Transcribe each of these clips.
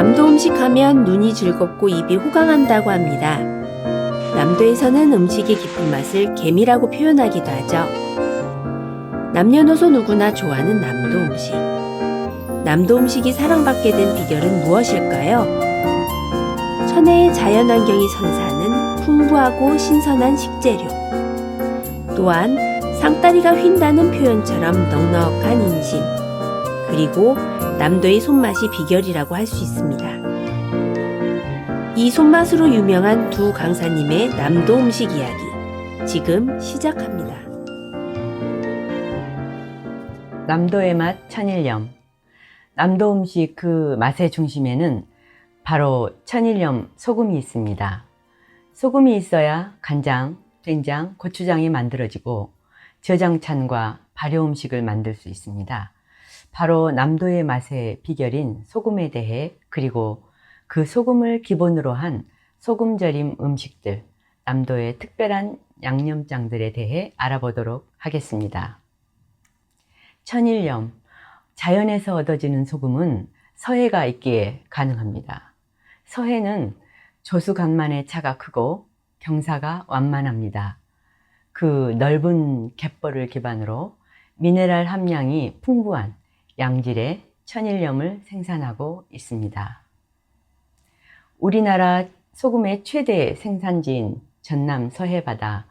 남도 음식 하면 눈이 즐겁고 입이 호강한다고 합니다. 남도에서는 음식의 깊은 맛을 개미라고 표현하기도 하죠. 남녀노소 누구나 좋아하는 남도 음식. 남도 음식이 사랑받게 된 비결은 무엇일까요? 천혜의 자연환경이 선사하는 풍부하고 신선한 식재료. 또한 상다리가 휜다는 표현처럼 넉넉한 인심. 그리고 남도의 손맛이 비결이라고 할 수 있습니다. 이 손맛으로 유명한 두 강사님의 남도 음식 이야기. 지금 시작합니다. 남도의 맛 천일염. 남도 음식 그 맛의 중심에는 바로 천일염 소금이 있습니다. 소금이 있어야 간장, 된장, 고추장이 만들어지고 저장찬과 발효 음식을 만들 수 있습니다. 바로 남도의 맛의 비결인 소금에 대해 그리고 그 소금을 기본으로 한 소금 절임 음식들, 남도의 특별한 양념장들에 대해 알아보도록 하겠습니다. 천일염, 자연에서 얻어지는 소금은 서해가 있기에 가능합니다. 서해는 조수간만의 차가 크고 경사가 완만합니다. 그 넓은 갯벌을 기반으로 미네랄 함량이 풍부한 양질의 천일염을 생산하고 있습니다. 우리나라 소금의 최대 생산지인 전남 서해바다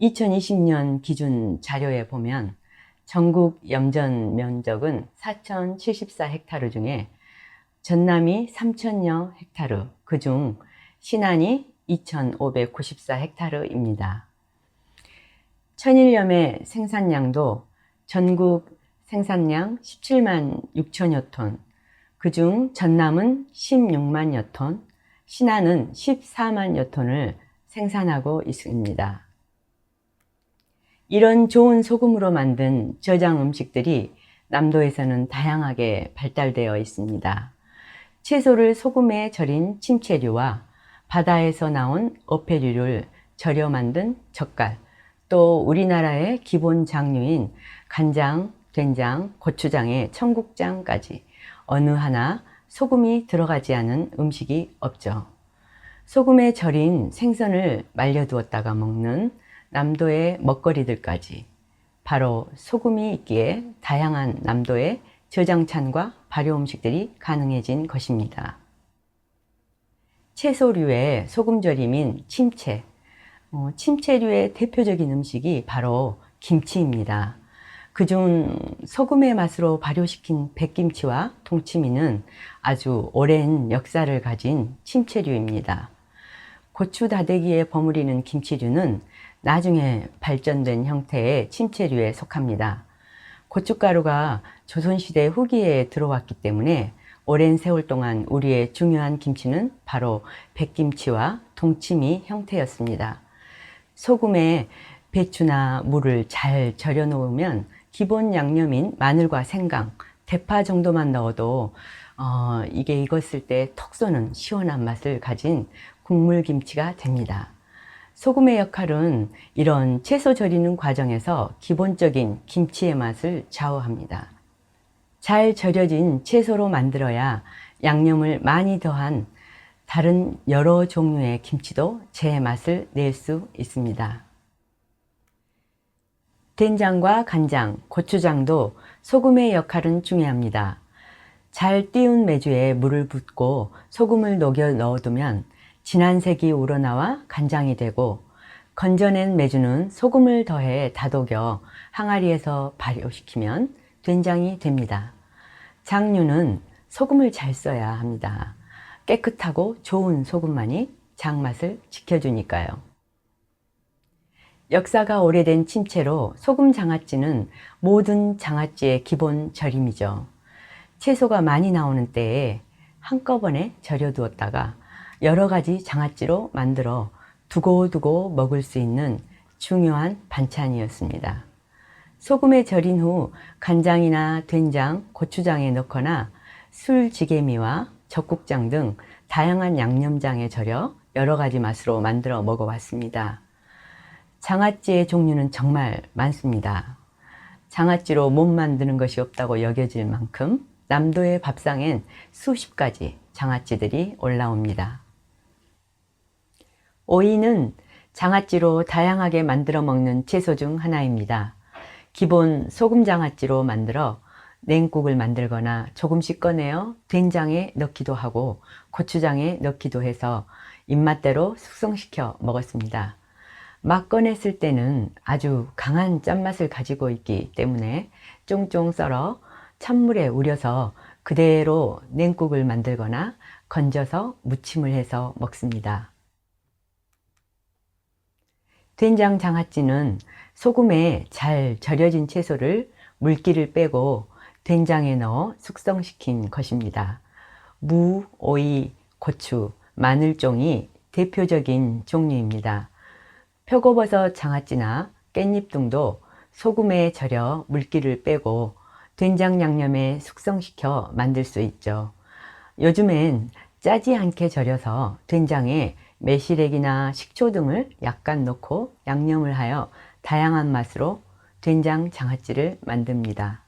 2020년 기준 자료에 보면 전국 염전 면적은 4,074헥타르 중에 전남이 3,000여 헥타르, 그중 신안이 2,594헥타르입니다. 천일염의 생산량도 전국 생산량 17만 6천여 톤, 그중 전남은 16만여 톤, 신안은 14만여 톤을 생산하고 있습니다. 이런 좋은 소금으로 만든 저장 음식들이 남도에서는 다양하게 발달되어 있습니다. 채소를 소금에 절인 침채류와 바다에서 나온 어패류를 절여 만든 젓갈, 또 우리나라의 기본 장류인 간장, 된장, 고추장에 청국장까지 어느 하나 소금이 들어가지 않은 음식이 없죠. 소금에 절인 생선을 말려두었다가 먹는 남도의 먹거리들까지 바로 소금이 있기에 다양한 남도의 저장찬과 발효 음식들이 가능해진 것입니다. 채소류의 소금 절임인 침채, 어, 침채류의 대표적인 음식이 바로 김치입니다. 그중 소금의 맛으로 발효시킨 백김치와 동치미는 아주 오랜 역사를 가진 침채류입니다. 고추 다대기에 버무리는 김치류는 나중에 발전된 형태의 침채류에 속합니다. 고춧가루가 조선시대 후기에 들어왔기 때문에 오랜 세월 동안 우리의 중요한 김치는 바로 백김치와 동치미 형태였습니다. 소금에 배추나 물을 잘 절여 놓으면 기본 양념인 마늘과 생강, 대파 정도만 넣어도 어, 이게 익었을 때톡 쏘는 시원한 맛을 가진 국물김치가 됩니다. 소금의 역할은 이런 채소 절이는 과정에서 기본적인 김치의 맛을 좌우합니다. 잘 절여진 채소로 만들어야 양념을 많이 더한 다른 여러 종류의 김치도 제 맛을 낼 수 있습니다. 된장과 간장, 고추장도 소금의 역할은 중요합니다. 잘 띄운 메주에 물을 붓고 소금을 녹여 넣어두면 진한 색이 우러나와 간장이 되고 건져낸 메주는 소금을 더해 다독여 항아리에서 발효시키면 된장이 됩니다. 장류는 소금을 잘 써야 합니다. 깨끗하고 좋은 소금만이 장맛을 지켜주니까요. 역사가 오래된 침체로 소금 장아찌는 모든 장아찌의 기본 절임이죠. 채소가 많이 나오는 때에 한꺼번에 절여두었다가 여러 가지 장아찌로 만들어 두고두고 먹을 수 있는 중요한 반찬이었습니다. 소금에 절인 후 간장이나 된장, 고추장에 넣거나 술지개미와 적국장 등 다양한 양념장에 절여 여러 가지 맛으로 만들어 먹어봤습니다. 장아찌의 종류는 정말 많습니다. 장아찌로 못 만드는 것이 없다고 여겨질 만큼 남도의 밥상엔 수십 가지 장아찌들이 올라옵니다. 오이는 장아찌로 다양하게 만들어 먹는 채소 중 하나입니다. 기본 소금 장아찌로 만들어 냉국을 만들거나 조금씩 꺼내어 된장에 넣기도 하고 고추장에 넣기도 해서 입맛대로 숙성시켜 먹었습니다. 막 꺼냈을 때는 아주 강한 짠맛을 가지고 있기 때문에 쫑쫑 썰어 찬물에 우려서 그대로 냉국을 만들거나 건져서 무침을 해서 먹습니다. 된장 장아찌는 소금에 잘 절여진 채소를 물기를 빼고 된장에 넣어 숙성시킨 것입니다. 무, 오이, 고추, 마늘종이 대표적인 종류입니다. 표고버섯 장아찌나 깻잎 등도 소금에 절여 물기를 빼고 된장 양념에 숙성시켜 만들 수 있죠. 요즘엔 짜지 않게 절여서 된장에 매실액이나 식초 등을 약간 넣고 양념을 하여 다양한 맛으로 된장 장아찌를 만듭니다.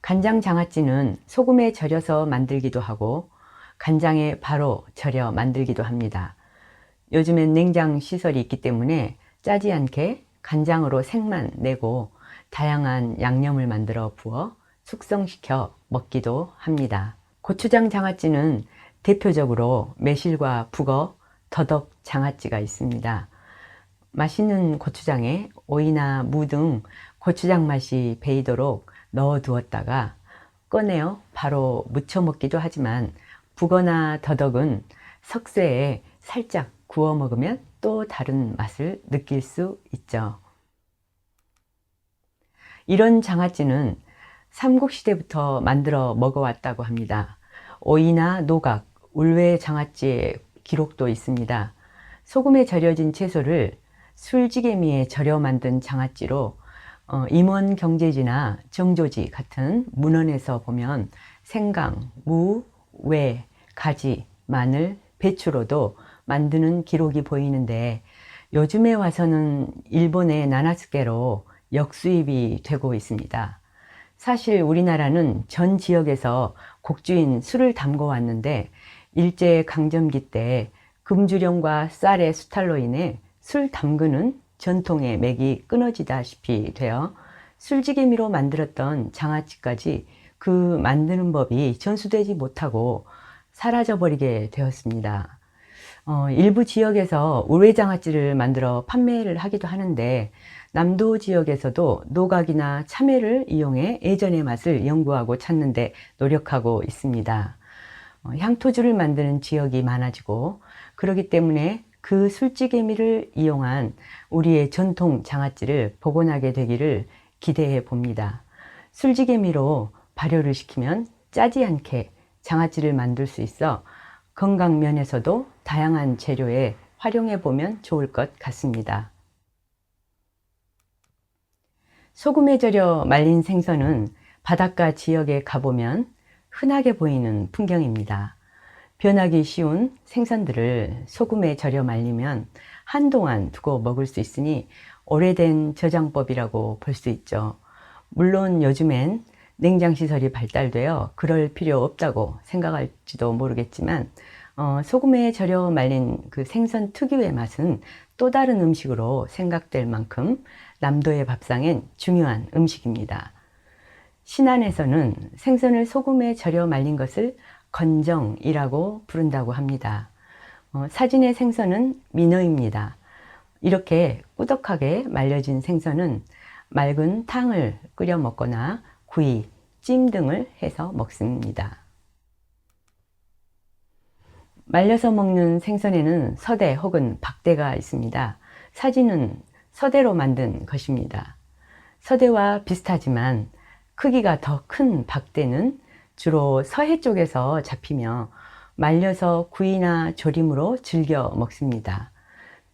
간장 장아찌는 소금에 절여서 만들기도 하고 간장에 바로 절여 만들기도 합니다. 요즘엔 냉장 시설이 있기 때문에 짜지 않게 간장으로 색만 내고 다양한 양념을 만들어 부어 숙성시켜 먹기도 합니다. 고추장 장아찌는 대표적으로 매실과 북어, 더덕 장아찌가 있습니다. 맛있는 고추장에 오이나 무 등 고추장 맛이 배이도록 넣어 두었다가 꺼내어 바로 무쳐 먹기도 하지만 북어나 더덕은 석쇠에 살짝 구워 먹으면 또 다른 맛을 느낄 수 있죠. 이런 장아찌는 삼국시대부터 만들어 먹어왔다고 합니다. 오이나 노각, 울외 장아찌의 기록도 있습니다. 소금에 절여진 채소를 술지개미에 절여 만든 장아찌로 어, 임원 경제지나 정조지 같은 문헌에서 보면 생강, 무, 외, 가지, 마늘, 배추로도 만드는 기록이 보이는데 요즘에 와서는 일본의 나나스케로 역수입이 되고 있습니다. 사실 우리나라는 전 지역에서 곡주인 술을 담궈 왔는데 일제 강점기 때 금주령과 쌀의 수탈로 인해 술 담그는 전통의 맥이 끊어지다시피 되어 술지개미로 만들었던 장아찌까지 그 만드는 법이 전수되지 못하고 사라져버리게 되었습니다. 어, 일부 지역에서 우회장아찌를 만들어 판매를 하기도 하는데 남도 지역에서도 노각이나 참외를 이용해 예전의 맛을 연구하고 찾는데 노력하고 있습니다. 어, 향토주를 만드는 지역이 많아지고 그러기 때문에 그 술찌개미를 이용한 우리의 전통 장아찌를 복원하게 되기를 기대해 봅니다. 술지개미로 발효를 시키면 짜지 않게 장아찌를 만들 수 있어 건강 면에서도 다양한 재료에 활용해 보면 좋을 것 같습니다. 소금에 절여 말린 생선은 바닷가 지역에 가보면 흔하게 보이는 풍경입니다. 변하기 쉬운 생선들을 소금에 절여 말리면 한동안 두고 먹을 수 있으니 오래된 저장법이라고 볼 수 있죠. 물론 요즘엔 냉장시설이 발달되어 그럴 필요 없다고 생각할지도 모르겠지만 어, 소금에 절여 말린 그 생선 특유의 맛은 또 다른 음식으로 생각될 만큼 남도의 밥상엔 중요한 음식입니다. 신안에서는 생선을 소금에 절여 말린 것을 건정이라고 부른다고 합니다. 어, 사진의 생선은 민어입니다. 이렇게 꾸덕하게 말려진 생선은 맑은 탕을 끓여 먹거나 구이, 찜 등을 해서 먹습니다. 말려서 먹는 생선에는 서대 혹은 박대가 있습니다. 사진은 서대로 만든 것입니다. 서대와 비슷하지만 크기가 더 큰 박대는 주로 서해 쪽에서 잡히며 말려서 구이나 조림으로 즐겨 먹습니다.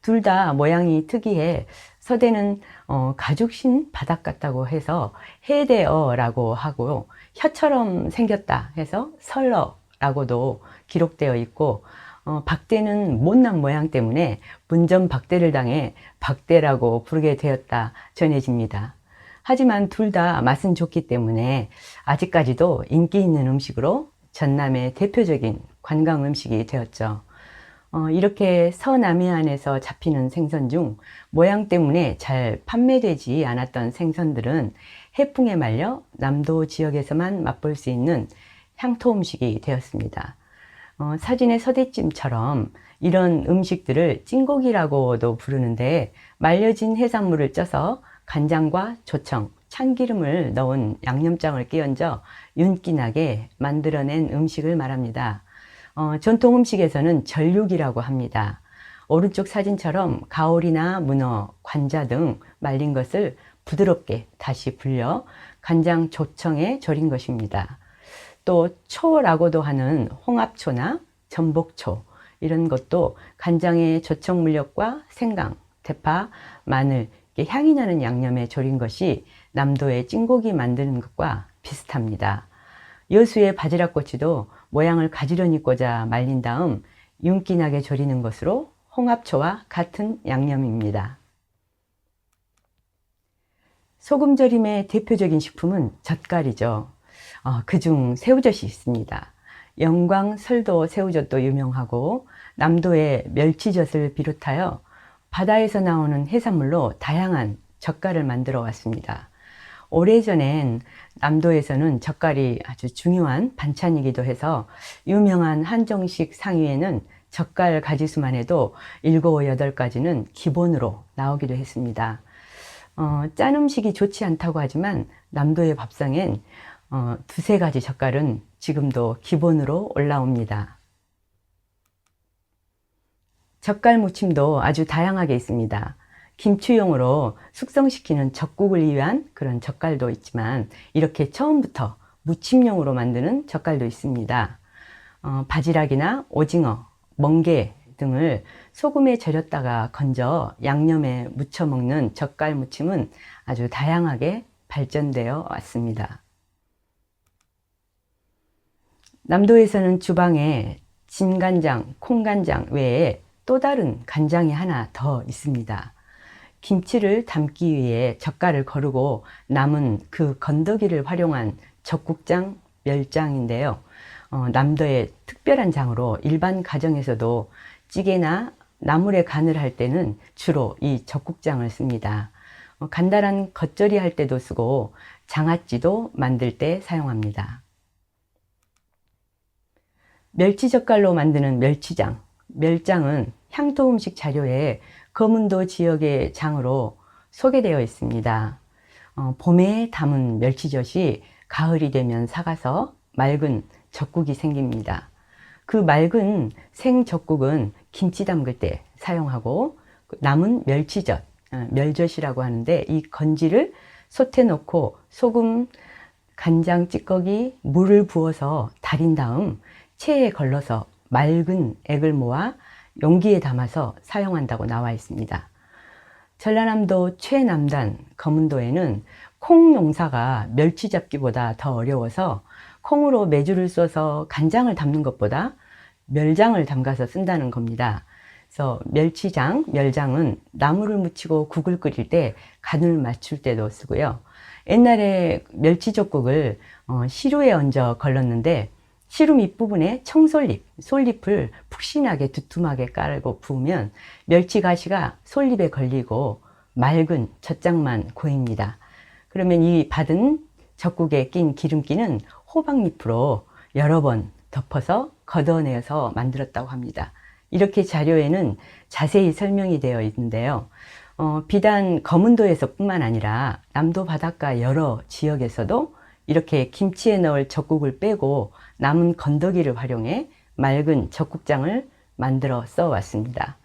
둘 다 모양이 특이해 서대는 어, 가죽신 바닥 같다고 해서 해대어라고 하고 혀처럼 생겼다 해서 설러 라고도 기록되어 있고 어, 박대는 못난 모양 때문에 문전 박대를 당해 박대라고 부르게 되었다 전해집니다. 하지만 둘 다 맛은 좋기 때문에 아직까지도 인기 있는 음식으로 전남의 대표적인 관광 음식이 되었죠. 어, 이렇게 서남해안에서 잡히는 생선 중 모양 때문에 잘 판매되지 않았던 생선들은 해풍에 말려 남도 지역에서만 맛볼 수 있는 향토 음식이 되었습니다. 어, 사진의 서대찜처럼 이런 음식들을 찐고기라고도 부르는데 말려진 해산물을 쪄서 간장과 조청, 참기름을 넣은 양념장을 끼얹어 윤기나게 만들어낸 음식을 말합니다. 어, 전통 음식에서는 전육이라고 합니다. 오른쪽 사진처럼 가오리나 문어, 관자 등 말린 것을 부드럽게 다시 불려 간장 조청에 절인 것입니다. 또 초라고도 하는 홍합초나 전복초 이런 것도 간장의 조청 물엿과 생강, 대파, 마늘 향이 나는 양념에 절인 것이 남도의 찐고기 만드는 것과 비슷합니다. 여수의 바지락꼬치도 모양을 가지런히 꽂아 말린 다음 윤기나게 절이는 것으로 홍합초와 같은 양념입니다. 소금 절임의 대표적인 식품은 젓갈이죠. 어, 그중 새우젓이 있습니다. 영광 설도 새우젓도 유명하고 남도의 멸치젓을 비롯하여 바다에서 나오는 해산물로 다양한 젓갈을 만들어 왔습니다. 오래전엔 남도에서는 젓갈이 아주 중요한 반찬이기도 해서 유명한 한정식 상위에는 젓갈 가지수만 해도 7, 8가지는 기본으로 나오기도 했습니다. 어, 짠 음식이 좋지 않다고 하지만 남도의 밥상엔 어, 두세 가지 젓갈은 지금도 기본으로 올라옵니다. 젓갈 무침도 아주 다양하게 있습니다. 김치용으로 숙성시키는 젓국을 위한 그런 젓갈도 있지만 이렇게 처음부터 무침용으로 만드는 젓갈도 있습니다. 어, 바지락이나 오징어, 멍게 등을 소금에 절였다가 건져 양념에 무쳐 먹는 젓갈 무침은 아주 다양하게 발전되어 왔습니다. 남도에서는 주방에 진간장, 콩간장 외에 또 다른 간장이 하나 더 있습니다. 김치를 담기 위해 젓갈을 거르고 남은 그 건더기를 활용한 젓국장, 멸장인데요. 어, 남도의 특별한 장으로 일반 가정에서도 찌개나 나물에 간을 할 때는 주로 이 젓국장을 씁니다. 어, 간단한 겉절이 할 때도 쓰고 장아찌도 만들 때 사용합니다. 멸치젓갈로 만드는 멸치장. 멸장은 향토 음식 자료에 거문도 지역의 장으로 소개되어 있습니다. 어, 봄에 담은 멸치젓이 가을이 되면 삭아서 맑은 젓국이 생깁니다. 그 맑은 생젓국은 김치 담글 때 사용하고 그 남은 멸치젓, 어, 멸젓이라고 하는데 이 건지를 솥에 넣고 소금, 간장 찌꺼기, 물을 부어서 달인 다음 체에 걸러서 맑은 액을 모아 용기에 담아서 사용한다고 나와 있습니다. 전라남도 최남단 검은도에는 콩 농사가 멸치 잡기보다 더 어려워서 콩으로 메주를 써서 간장을 담는 것보다 멸장을 담가서 쓴다는 겁니다. 그래서 멸치장, 멸장은 나물을 무치고 국을 끓일 때 간을 맞출 때도 쓰고요. 옛날에 멸치젓국을 어, 시루에 얹어 걸렀는데 시루 밑부분에 청솔잎, 솔잎을 푹신하게 두툼하게 깔고 부으면 멸치 가시가 솔잎에 걸리고 맑은 젖장만 고입니다. 그러면 이 받은 젓국에 낀 기름기는 호박잎으로 여러 번 덮어서 걷어내서 만들었다고 합니다. 이렇게 자료에는 자세히 설명이 되어 있는데요. 어, 비단 검은도에서 뿐만 아니라 남도 바닷가 여러 지역에서도 이렇게 김치에 넣을 젓국을 빼고 남은 건더기를 활용해 맑은 젓국장을 만들어 써 왔습니다.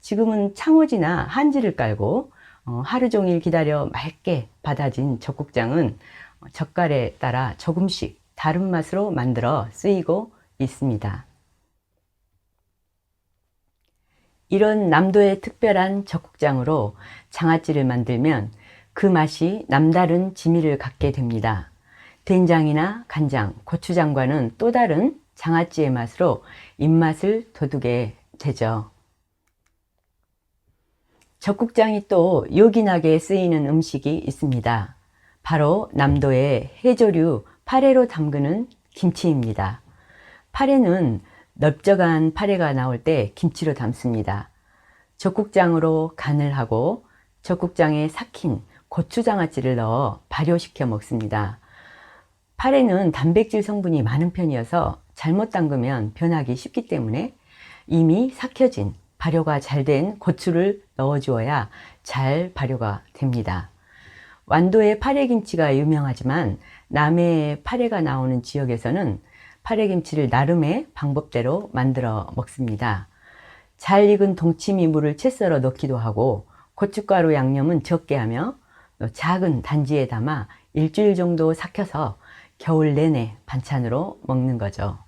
지금은 창호지나 한지를 깔고 어, 하루 종일 기다려 맑게 받아진 젓국장은 젓갈에 따라 조금씩 다른 맛으로 만들어 쓰이고 있습니다. 이런 남도의 특별한 젓국장으로 장아찌를 만들면 그 맛이 남다른 지미를 갖게 됩니다. 된장이나 간장, 고추장과는 또 다른 장아찌의 맛으로 입맛을 돋우게 되죠. 젓국장이 또 요긴하게 쓰이는 음식이 있습니다. 바로 남도의 해조류 파래로 담그는 김치입니다. 파래는 넓적한 파래가 나올 때 김치로 담습니다. 젖국장으로 간을 하고 젖국장에 삭힌 고추장아찌를 넣어 발효시켜 먹습니다. 파래는 단백질 성분이 많은 편이어서 잘못 담그면 변하기 쉽기 때문에 이미 삭혀진 발효가 잘 된 고추를 넣어 주어야 잘 발효가 됩니다. 완도의 파래김치가 유명하지만 남해의 파래가 나오는 지역에서는 파래김치를 나름의 방법대로 만들어 먹습니다. 잘 익은 동치미 물을 채 썰어 넣기도 하고 고춧가루 양념은 적게 하며 작은 단지에 담아 일주일 정도 삭혀서 겨울 내내 반찬으로 먹는 거죠.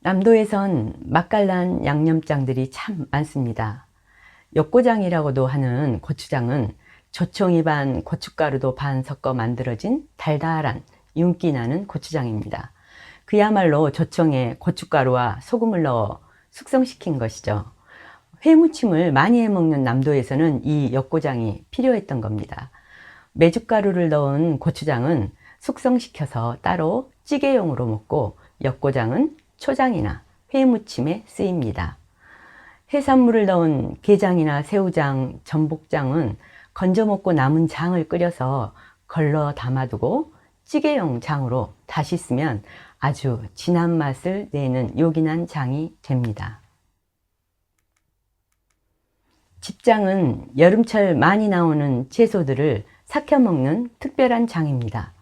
남도에선 맛깔난 양념장들이 참 많습니다. 역고장이라고도 하는 고추장은 조청이 반 고춧가루도 반 섞어 만들어진 달달한 윤기 나는 고추장입니다. 그야말로 조청에 고춧가루와 소금을 넣어 숙성시킨 것이죠. 회무침을 많이 해 먹는 남도에서는 이 역고장이 필요했던 겁니다. 메주가루를 넣은 고추장은 숙성시켜서 따로 찌개용으로 먹고 역고장은 초장이나 회무침에 쓰입니다. 해산물을 넣은 게장이나 새우장, 전복장은 건져 먹고 남은 장을 끓여서 걸러 담아두고 찌개용 장으로 다시 쓰면 아주 진한 맛을 내는 요긴한 장이 됩니다. 집장은 여름철 많이 나오는 채소들을 삭혀 먹는 특별한 장입니다.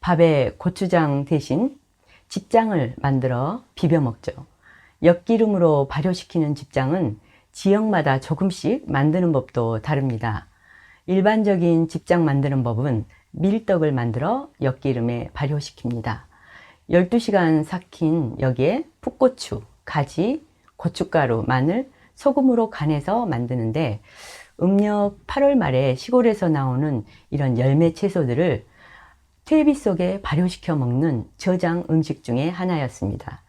밥에 고추장 대신 집장을 만들어 비벼 먹죠. 엿기름으로 발효시키는 집장은 지역마다 조금씩 만드는 법도 다릅니다. 일반적인 집장 만드는 법은 밀떡을 만들어 엿기름에 발효시킵니다. 12시간 삭힌 여기에 풋고추, 가지, 고춧가루, 마늘, 소금으로 간해서 만드는데 음력 8월 말에 시골에서 나오는 이런 열매 채소들을 퇴비 속에 발효시켜 먹는 저장 음식 중에 하나였습니다.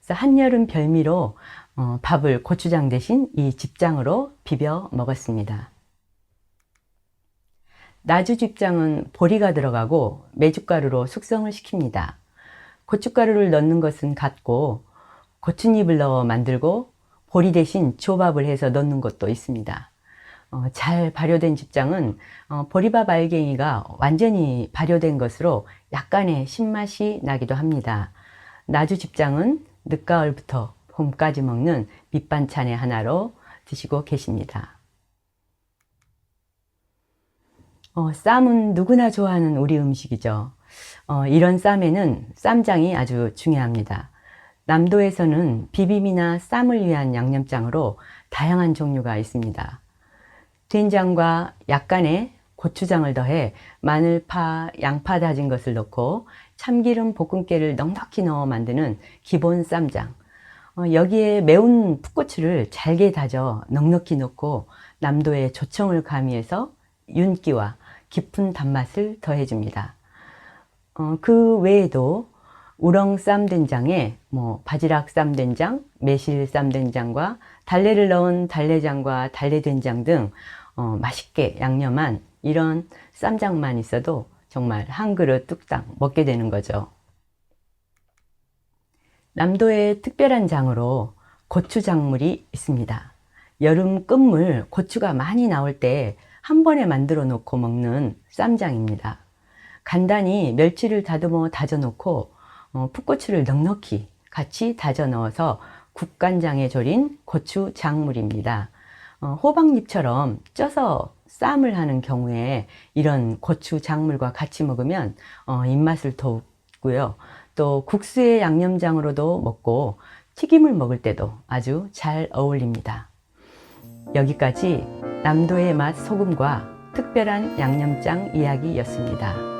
그래서 한여름 별미로 어, 밥을 고추장 대신 이 집장으로 비벼 먹었습니다. 나주 집장은 보리가 들어가고 메주가루로 숙성을 시킵니다. 고춧가루를 넣는 것은 같고 고추잎을 넣어 만들고 보리 대신 조밥을 해서 넣는 것도 있습니다. 어, 잘 발효된 집장은 어, 보리밥 알갱이가 완전히 발효된 것으로 약간의 신맛이 나기도 합니다. 나주 집장은 늦가을부터 봄까지 먹는 밑반찬의 하나로 드시고 계십니다. 어, 쌈은 누구나 좋아하는 우리 음식이죠. 어, 이런 쌈에는 쌈장이 아주 중요합니다. 남도에서는 비빔이나 쌈을 위한 양념장으로 다양한 종류가 있습니다. 된장과 약간의 고추장을 더해 마늘 파, 양파 다진 것을 넣고 참기름 볶음깨를 넉넉히 넣어 만드는 기본 쌈장. 어, 여기에 매운 풋고추를 잘게 다져 넉넉히 넣고 남도의 조청을 가미해서 윤기와 깊은 단맛을 더해줍니다. 어, 그 외에도 우렁 쌈된장에 뭐 바지락 쌈된장, 매실 쌈된장과 달래를 넣은 달래장과 달래된장 등 어, 맛있게 양념한 이런 쌈장만 있어도 정말 한 그릇 뚝딱 먹게 되는 거죠. 남도의 특별한 장으로 고추장물이 있습니다. 여름 끝물 고추가 많이 나올 때 한 번에 만들어 놓고 먹는 쌈장입니다. 간단히 멸치를 다듬어 다져 놓고 어, 풋고추를 넉넉히 같이 다져 넣어서 국간장에 졸인 고추 장물입니다. 어, 호박잎처럼 쪄서 쌈을 하는 경우에 이런 고추 작물과 같이 먹으면 어, 입맛을 돋고요. 또 국수의 양념장으로도 먹고 튀김을 먹을 때도 아주 잘 어울립니다. 여기까지 남도의 맛 소금과 특별한 양념장 이야기였습니다.